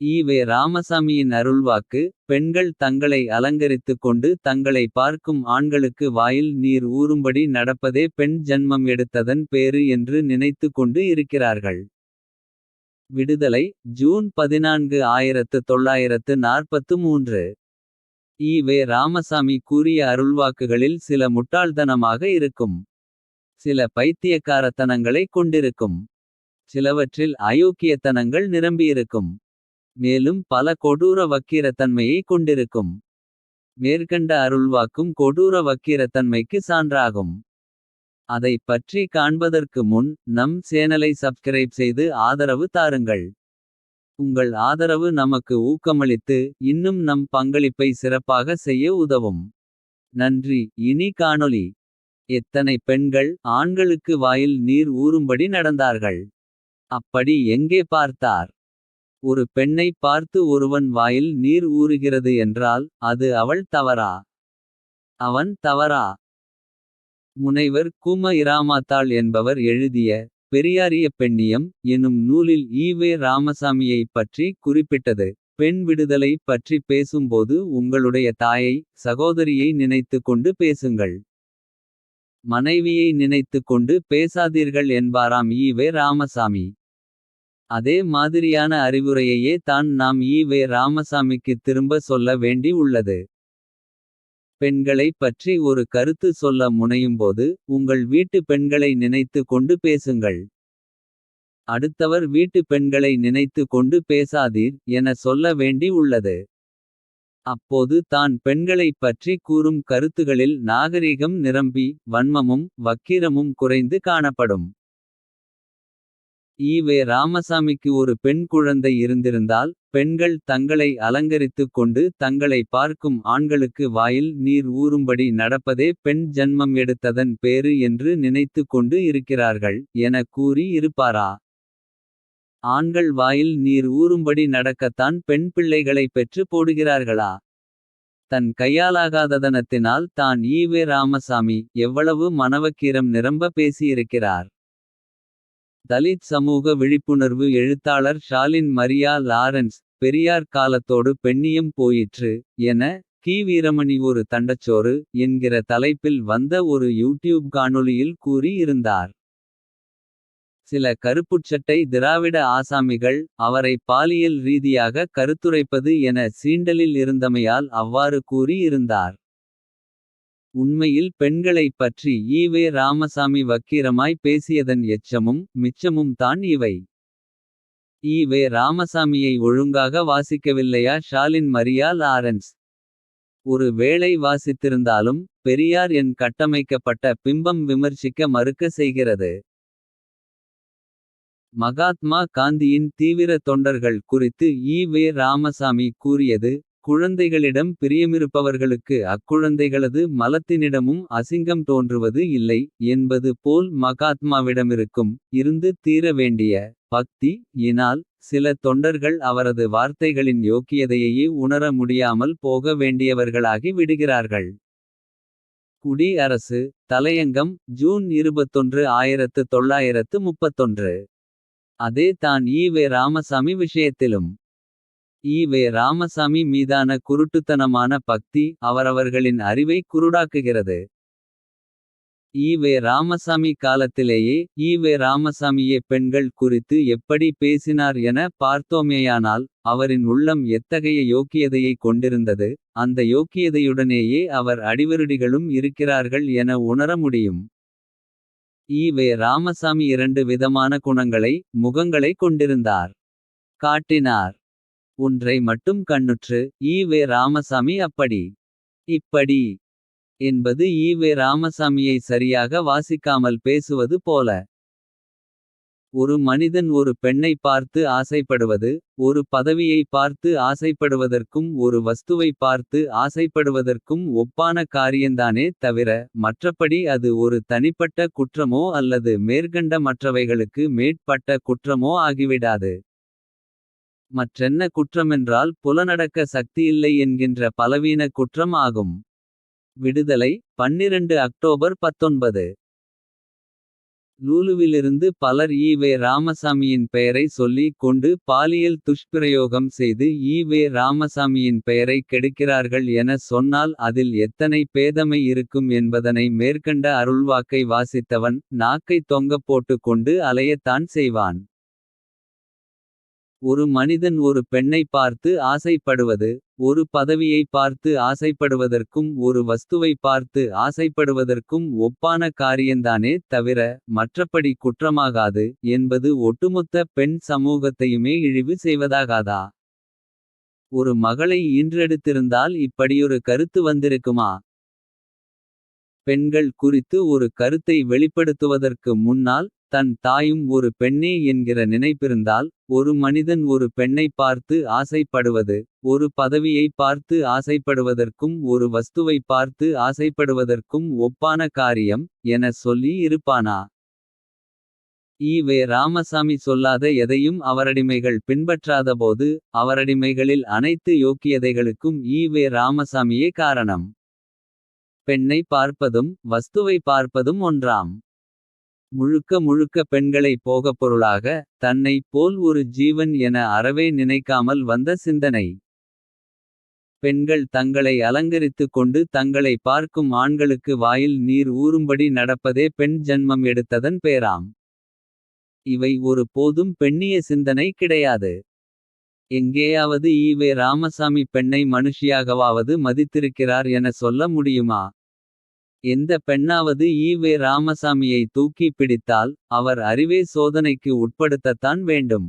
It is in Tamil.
ஈவே ராமசாமியின் அருள்வாக்கு பெண்கள் தங்களை அலங்கரித்துக் கொண்டு தங்களை பார்க்கும் ஆண்களுக்கு வாயில் நீர் ஊறும்படி நடப்பதே பெண் ஜன்மம் எடுத்ததன் பேறு என்று நினைத்து கொண்டு இருக்கிறார்கள். விடுதலை ஜூன் பதினான்கு ஆயிரத்து தொள்ளாயிரத்து நாற்பத்து மூன்று. ஈவே ராமசாமி கூறிய அருள்வாக்குகளில் சில முட்டாள்தனமாக இருக்கும். சில பைத்தியக்காரத்தனங்களை கொண்டிருக்கும். சிலவற்றில் அயோக்கியத்தனங்கள் நிரம்பியிருக்கும். மேலும் பல கொடூர வக்கீரத்தன்மையை கொண்டிருக்கும். மேற்கண்ட அருள்வாக்கும் கொடூர வக்கீரத்தன்மைக்கு சான்றாகும். அதைப் பற்றி காண்பதற்கு முன் நம் சேனலை சப்ஸ்கிரைப் செய்து ஆதரவு தாருங்கள். உங்கள் ஆதரவு நமக்கு ஊக்கமளித்து இன்னும் நம் பங்களிப்பை சிறப்பாக செய்ய உதவும். நன்றி இனி காணொளி. எத்தனை பெண்கள் ஆண்களுக்கு வாயில் நீர் ஊறும்படி நடந்தார்கள். அப்படி எங்கே பார்த்தார். ஒரு பெண்ணை பார்த்து ஒருவன் வாயில் நீர் ஊறுகிறது என்றால் அது அவள் தவறா. அவன் தவறா. முனைவர் கூம இராமாத்தாள் என்பவர் எழுதிய. பெரியாரிய பெண்ணியம் எனும் நூலில் ஈவே ராமசாமியைப் பற்றி குறிப்பிட்டது. பெண் விடுதலை பற்றி பேசும்போது உங்களுடைய தாயை. சகோதரியை நினைத்துக் கொண்டு பேசுங்கள். மனைவியை நினைத்துக் கொண்டு பேசாதீர்கள் என்பாராம் ஈவே ராமசாமி. அதே மாதிரியான அறிவுரையையே தான் நாம் ஈவே ராமசாமிக்குத் திரும்ப சொல்ல வேண்டி உள்ளது. பெண்களைப் பற்றி ஒரு கருத்து சொல்ல முனையும்போது. உங்கள் வீட்டு பெண்களை நினைத்து கொண்டு பேசுங்கள். அடுத்தவர் வீட்டு பெண்களை நினைத்து கொண்டு பேசாதீர். என சொல்ல வேண்டி உள்ளது. அப்போது தான் பெண்களைப் பற்றி கூறும் கருத்துகளில் நாகரீகம் நிரம்பி. வன்மமும் வக்கிரமும் குறைந்து காணப்படும். ஈவே ராமசாமிக்கு ஒரு பெண் குழந்தை இருந்திருந்தால். பெண்கள் தங்களை அலங்கரித்துக் கொண்டு தங்களை பார்க்கும் ஆண்களுக்கு வாயில் நீர் ஊறும்படி நடப்பதே பெண் ஜன்மம் எடுத்ததன் பேறு என்று நினைத்துக் கொண்டு இருக்கிறார்கள். என கூறி இருப்பாரா. ஆண்கள் வாயில் நீர் ஊறும்படி நடக்கத்தான் பெண் பிள்ளைகளைப் பெற்று போடுகிறார்களா. தன் கையாலாகாததனத்தினால் தான் ஈவே ராமசாமி. எவ்வளவு மனவக்கீரம் நிரம்ப பேசியிருக்கிறார். தலித் சமூக விழிப்புணர்வு எழுத்தாளர் ஷாலின் மரியா லாரன்ஸ். பெரியார் காலத்தோடு பெண்ணியம் போயிற்று என. கி வீரமணி ஒரு தண்டச்சோறு என்கிற தலைப்பில் வந்த ஒரு யூடியூப் காணொளியில் கூறி இருந்தார். சில கருப்புச்சட்டை திராவிட ஆசாமிகள். அவரை பாலியல் ரீதியாக கருத்துரைப்பது என சீண்டலில் இருந்தமையால் அவ்வாறு கூறி இருந்தார். உண்மையில் பெண்களைப் பற்றி ஈவே ராமசாமி வக்கீரமாய் பேசியதன் எச்சமும். மிச்சமும் தான் இவை. ஈவே ராமசாமியை ஒழுங்காக வாசிக்கவில்லையா ஷாலின் மரியா லாரன்ஸ். ஒரு வேளை வாசித்திருந்தாலும். பெரியார் என் கட்டமைக்கப்பட்ட பிம்பம் விமர்சிக்க மறுக்க செய்கிறது. மகாத்மா காந்தியின் தீவிர தொண்டர்கள் குறித்து ஈ வே ராமசாமி கூறியது. குழந்தைகளிடம் பிரியமிருப்பவர்களுக்கு அக்குழந்தைகளது மலத்தினிடமும் அசிங்கம் தோன்றுவது இல்லை. என்பது போல் மகாத்மாவிடமிருக்கும் இருந்து தீர வேண்டிய. பக்தி இனால் சில தொண்டர்கள் அவரது வார்த்தைகளின் யோக்கியதையையே உணர முடியாமல் போக வேண்டியவர்களாகி விடுகிறார்கள். குடி அரசு தலையங்கம் ஜூன் இருபத்தொன்று ஆயிரத்து தொள்ளாயிரத்து முப்பத்தொன்று. அதே தான் ஈவே ராமசாமி விஷயத்திலும். ஈவே ராமசாமி மீதான குருட்டுத்தனமான பக்தி அவரவர்களின் அறிவை குருடாக்குகிறது. ஈவே ராமசாமி காலத்திலேயே ஈவே ராமசாமியே பெண்கள் குறித்து எப்படி பேசினார் என பார்த்தோமேயானால். அவரின் உள்ளம் எத்தகைய யோக்கியதையை கொண்டிருந்தது. அந்த யோக்கியதையுடனேயே அவர் அடிவருடிகளும் இருக்கிறார்கள் என உணர முடியும். ஈவே ராமசாமி இரண்டு விதமான குணங்களை. முகங்களை கொண்டிருந்தார். காட்டினார். ஒன்றை மட்டும் கண்ணுற்று ஈவே ராமசாமி அப்படி. இப்படி என்பது ஈவே ராமசாமியை சரியாக வாசிக்காமல் பேசுவது போல. ஒரு மனிதன் ஒரு பெண்ணை பார்த்து ஆசைப்படுவது. ஒரு பதவியை பார்த்து ஆசைப்படுவதற்கும் ஒரு வஸ்துவை பார்த்து. ஆசைப்படுவதற்கும் ஒப்பான காரியந்தானே தவிர. மற்றபடி அது ஒரு தனிப்பட்ட குற்றமோ அல்லது மேற்கண்ட மற்றவைகளுக்கு மேற்பட்ட குற்றமோ ஆகிவிடாது. மற்றென்ன குற்றமென்றால் புலனடக்க சக்தியில்லை என்கின்ற பலவீன குற்றம் ஆகும். விடுதலை பன்னிரண்டு அக்டோபர் பத்தொன்பது. லூலுவிலிருந்து பலர் ஈ வே ராமசாமியின் பெயரை சொல்லிக் கொண்டு பாலியல் துஷ்பிரயோகம் செய்து ஈ வே ராமசாமியின் பெயரை கெடுக்கிறார்கள் என சொன்னால் அதில் எத்தனை பேதமை இருக்கும் என்பதனை மேற்கண்ட அருள்வாக்கை வாசித்தவன் நாக்கைத் தொங்கப் போட்டுக் கொண்டு அலையத்தான் செய்வான். ஒரு மனிதன் ஒரு பெண்ணைப் பார்த்து ஆசைப்படுவது. ஒரு பதவியைப் பார்த்து ஆசைப்படுவதற்கும் ஒரு வஸ்துவைப் பார்த்து ஆசைப்படுவதற்கும் ஒப்பான காரியந்தானே தவிர. மற்றபடி குற்றமாகாது என்பது ஒட்டுமொத்த பெண் சமூகத்தையுமே இழிவு செய்வதாகாதா. ஒரு மகளை ஈன்றெடுத்திருந்தால் இப்படியொரு கருத்து வந்திருக்குமா. பெண்கள் குறித்து ஒரு கருத்தை வெளிப்படுத்துவதற்கு முன்னால். தன் தாயும் ஒரு பெண்ணே என்கிற நினைப்பிருந்தால். ஒரு மனிதன் ஒரு பெண்ணைப் பார்த்து ஆசைப்படுவது. ஒரு பதவியைப் பார்த்து ஆசைப்படுவதற்கும் ஒரு வஸ்துவைப் பார்த்து ஆசைப்படுவதற்கும் ஒப்பான காரியம். எனச் சொல்லி இருப்பானா. ஈ.வே. ராமசாமி சொல்லாத எதையும் அவரடிமைகள் பின்பற்றாதபோது. அவரடிமைகளில் அனைத்து யோக்கியதைகளுக்கும் ஈ.வே. ராமசாமியே காரணம். பெண்ணை பார்ப்பதும் வஸ்துவை பார்ப்பதும் ஒன்றாம். முழுக்க முழுக்க பெண்களை போகப்பொருளாக. தன்னைப் போல் ஒரு ஜீவன் என அறவே நினைக்காமல் வந்த சிந்தனை. பெண்கள் தங்களை அலங்கரித்துக் கொண்டு தங்களை பார்க்கும் ஆண்களுக்கு வாயில் நீர் ஊறும்படி நடப்பதே பெண் ஜன்மம் எடுத்ததன் பேராம். இவை ஒரு போதும் பெண்ணிய சிந்தனை கிடையாது. எங்கேயாவது ஈ.வே. ராமசாமி பெண்ணை மனுஷியாகவாவது மதித்திருக்கிறார் என சொல்ல முடியுமா. எந்த பெண்ணாவது ஈ.வே. ராமசாமியை தூக்கி பிடித்தால். அவர் அறிவே சோதனைக்கு உட்படுத்தத்தான் வேண்டும்.